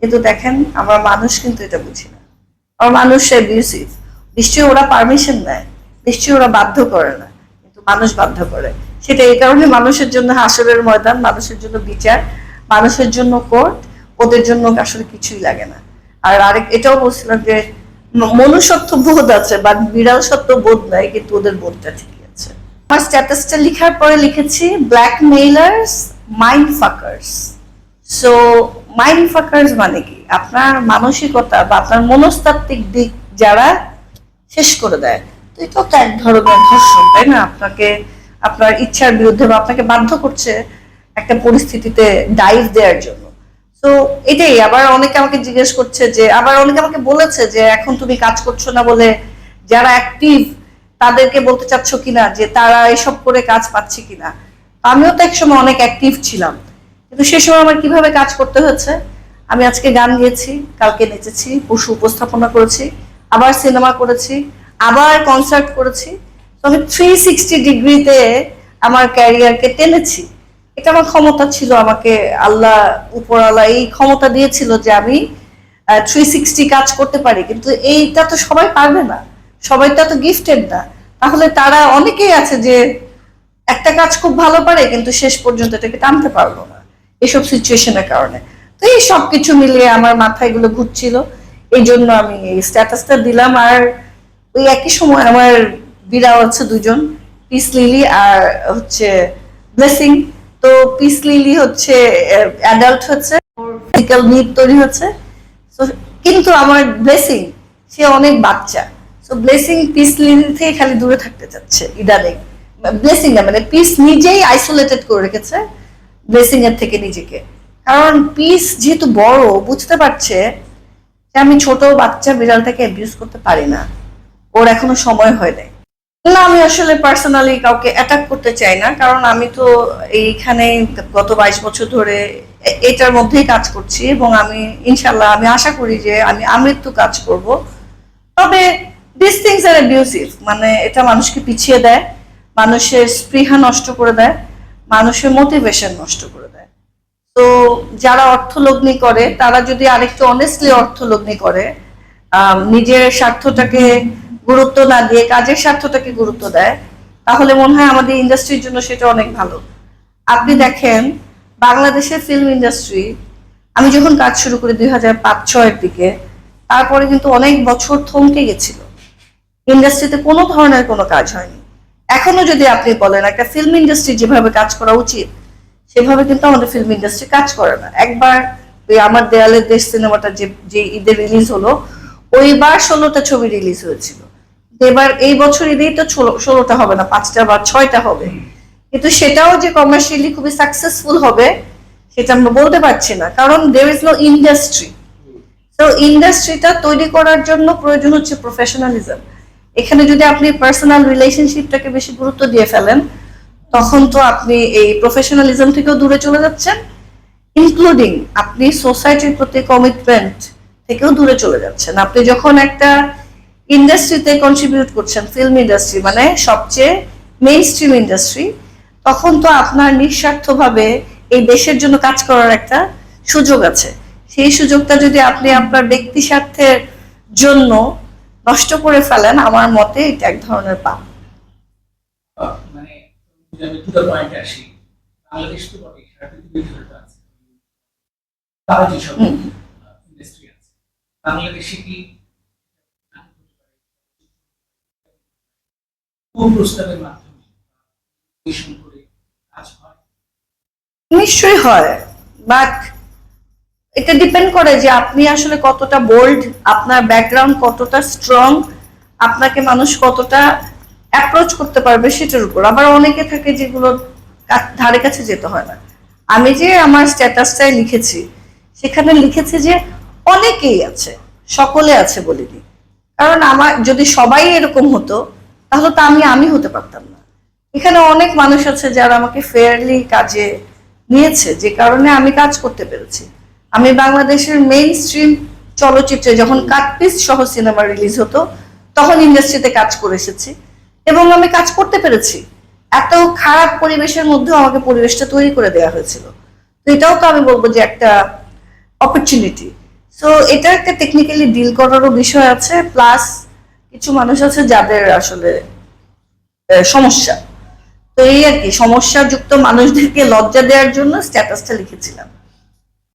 কিন্তু দেখেন, আমরা মানুষ কিন্তু এটা বুঝি না। আমার মানুষ অ্যাবিউসিভ নিশ্চয়ই ওরা পারমিশন নেয়। নিশ্চয়ই ওরা বাধ্য করে না। কিন্তু মানুষ বাধ্য করে। সেটা এই কারণে মানুষের জন্য হাসরের ময়দান, মানুষের জন্য বিচার, মানুষের জন্য কোর্ট ওদের জন্য আসলে কিছুই লাগে না। আর আরেক, এটাও বলছিলাম যে মনুষ্যত্ব বোধ আছে বা বিড়াল সত্য বোধ নাই, কিন্তু ওদের বোধটা ঠিকই আছে। আমার স্ট্যাটাসটা লেখার পরে লিখেছি blackmailers mind fuckers so mind fuckers মানে কি? আপনার মানসিকতা বা আপনার মনস্তাত্ত্বিক দিক যারা শেষ করে দেয়, তো এটাও তো এক ধরনের ধর্ষণ, তাই না? আপনাকে, আপনার ইচ্ছার বিরুদ্ধে বা আপনাকে বাধ্য করছে একটা পরিস্থিতিতে ডাইভ দেওয়ার জন্য। তো এটাই, আবার অনেকে আমাকে জিজ্ঞেস করছে যে, আবার অনেকে আমাকে বলেছে যে, এখন তুমি কাজ করছ না বলে যারা অ্যাক্টিভ তাদেরকে বলতে চাচ্ছ কিনা যে, তারা এসব করে কাজ পাচ্ছে কিনা? আমিও তো একসময় অনেক অ্যাক্টিভ ছিলাম। কিন্তু সে সময় আমার কীভাবে কাজ করতে হয়েছে, আমি আজকে গান গেয়েছি, কালকে নেচেছি পশু উপস্থাপনা করেছি, আবার সিনেমা করেছি, আবার কনসার্ট করেছি। তো আমি থ্রি সিক্সটি ডিগ্রিতে আমার ক্যারিয়ারকে টেনেছি। এটা আমার ক্ষমতা ছিল, আমাকে আল্লাহ উপরওয়ালা এই ক্ষমতা দিয়েছিল যে আমি থ্রি সিক্সটি কাজ করতে পারি। কিন্তু এইটা তো সবাই পারবে না। সবাই তো এত গিফটেড না। তাহলে তারা অনেকেই আছে যে, একটা কাজ খুব ভালো পারে, কিন্তু শেষ পর্যন্ত এটাকে টানতে পারল এসব সিচুয়েশনের কারণে। তো এই সব কিছু মিলিয়ে আমার মাথায় এগুলো ঘুরছিল। এই জন্য আমি এই স্ট্যাটাসটা দিলাম। আর ওই একই সময় আমার বিড়াল হচ্ছে দুজন, পিস লিলি আর হচ্ছে ব্লেসিং। তো পিস লিলি হচ্ছে অ্যাডাল্ট হচ্ছে। ফিজিক্যাল নিড তৈরি হচ্ছে। কিন্তু আমার ব্লেসিং, সে অনেক বাচ্চা। তো ব্লেসিং পিস লিলি থেকে খালি দূরে থাকতে চাচ্ছে, ইদানিং। ব্লেসিং না মানে পিস নিজেই আইসোলেটেড করে রেখেছে। ব্লেসিং এর থেকে নিজেকে। কারণ পিস যেহেতু বড়, বুঝতে পারছে যে আমি ছোট বাচ্চা বিড়ালটাকে অ্যাবিউজ করতে পারি না। ওর এখনও সময় হয় নাই। না, আমি আসলে পার্সোনালি কাউকে অ্যাটাক করতে চাই না, কারণ আমি তো এইখানে গত বাইশ বছর ধরে এটার মধ্যেই কাজ করছি এবং আমি ইনশাল্লাহ আমি আশা করি যে আমি আমৃত্যু কাজ করব। তবে দিস থিংস আর অ্যাবিউসিভ মানে এটা মানুষকে পিছিয়ে দেয়, মানুষের স্পৃহা নষ্ট করে দেয়। মানুষের মোটিভেশন নষ্ট করে দেয়। তো যারা অর্থলগ্নি করে, তারা যদি আরেকটু অনেস্টলি অর্থলগ্নি করে নিজের স্বার্থটাকে গুরুত্ব না দিয়ে, কাজের স্বার্থটাকে গুরুত্ব দেয়, তাহলে মনে হয় আমাদের ইন্ডাস্ট্রির জন্য সেটা অনেক ভালো। আপনি দেখেন, বাংলাদেশের ফিল্ম ইন্ডাস্ট্রি আমি যখন কাজ শুরু করি দুই হাজার পাঁচ ছয়ের দিকে, তারপরে কিন্তু অনেক বছর থমকে গেছিল। ইন্ডাস্ট্রিতে কোনো ধরনের কোনো কাজ হয়নি। এখনও যদি আপনি বলেন একটা ফিল্ম ইন্ডাস্ট্রি যেভাবে কাজ করা উচিত, সেভাবে কিন্তু আমাদের ফিল্ম ইন্ডাস্ট্রি কাজ করে না। একবার ওই আমার দেয়ালের দেশ সিনেমাটা যে যে ঈদে রিলিজ হলো, ওইবার ষোলোটা ছবি রিলিজ হয়েছিল। এবার এই বছর ঈদেই তো ষোলোটা হবে না, পাঁচটা বা ছয়টা হবে। কিন্তু সেটাও যে কমার্শিয়ালি খুবই সাকসেসফুল হবে, সেটা আমরা বলতে পারছি না। কারণ দের ইজ নো ইন্ডাস্ট্রি তো ইন্ডাস্ট্রিটা তৈরি করার জন্য প্রয়োজন হচ্ছে প্রফেশনালিজম এখানে যদি আপনি পার্সোনাল রিলেশনশিপটাকে বেশি গুরুত্ব দিয়ে ফেলেন, তখন তো আপনি এই প্রফেশনালিজম থেকেও দূরে চলে যাচ্ছেন ইনক্লুডিং আপনি সোসাইটির প্রতি কমিটমেন্ট থেকেও দূরে চলে যাচ্ছেন। আপনি যখন একটা ইন্ডাস্ট্রিতে কন্ট্রিবিউট করছেন ফিল্ম ইন্ডাস্ট্রি মানে সবচেয়ে মেইন স্ট্রিম ইন্ডাস্ট্রি তখন তো আপনার নিঃস্বার্থভাবে এই দেশের জন্য কাজ করার একটা সুযোগ আছে। সেই সুযোগটা যদি আপনি আপনার ব্যক্তি স্বার্থের জন্য নষ্ট করে ফেলেন আমার মতে এটা এক ধরনের পাপ। মানে পয়েন্টে আসি বাংলাদেশ তো। ইন্ডাস্ট্রি আছে। বাংলাদেশে কি কোন প্রস্তাবের মাধ্যমে করে নিশ্চয়ই হয় বাট এটা ডিপেন্ড করে যে আপনি আসলে কতটা বোল্ড আপনার ব্যাকগ্রাউন্ড কতটা স্ট্রং আপনাকে মানুষ কতটা অ্যাপ্রোচ করতে পারবে সেটার উপর। আবার অনেকে থাকে যেগুলো ধারে কাছে যেতে হয় না। আমি যে আমার স্ট্যাটাসটাই লিখেছি, সেখানে লিখেছি যে অনেকেই আছে, সকলে আছে বলিনি। কারণ আমার, যদি সবাই এরকম হতো, তাহলে তো আমি আমি হতে পারতাম না। এখানে অনেক মানুষ আছে যারা আমাকে ফেয়ারলি কাজে নিয়েছে, যে কারণে আমি কাজ করতে পেরেছি। আমি বাংলাদেশের মেইন স্ট্রিম চলচ্চিত্রে যখন কাটপিস সহ সিনেমা রিলিজ হতো, তখন ইন্ডাস্ট্রিতে কাজ করে এসেছি এবং আমি কাজ করতে পেরেছি। এত খারাপ পরিবেশের মধ্যেও আমাকে পরিবেশটা তৈরি করে দেওয়া হয়েছিল। তো এটাও তো আমি বলব যে একটা অপরচুনিটি সো এটা একটা টেকনিক্যালি ডিল করারও বিষয় আছে প্লাস কিছু মানুষ আছে যাদের আসলে সমস্যা। তো এই আর কি, সমস্যাযুক্ত মানুষদেরকে লজ্জা দেওয়ার জন্য স্ট্যাটাসটা লিখেছিলাম।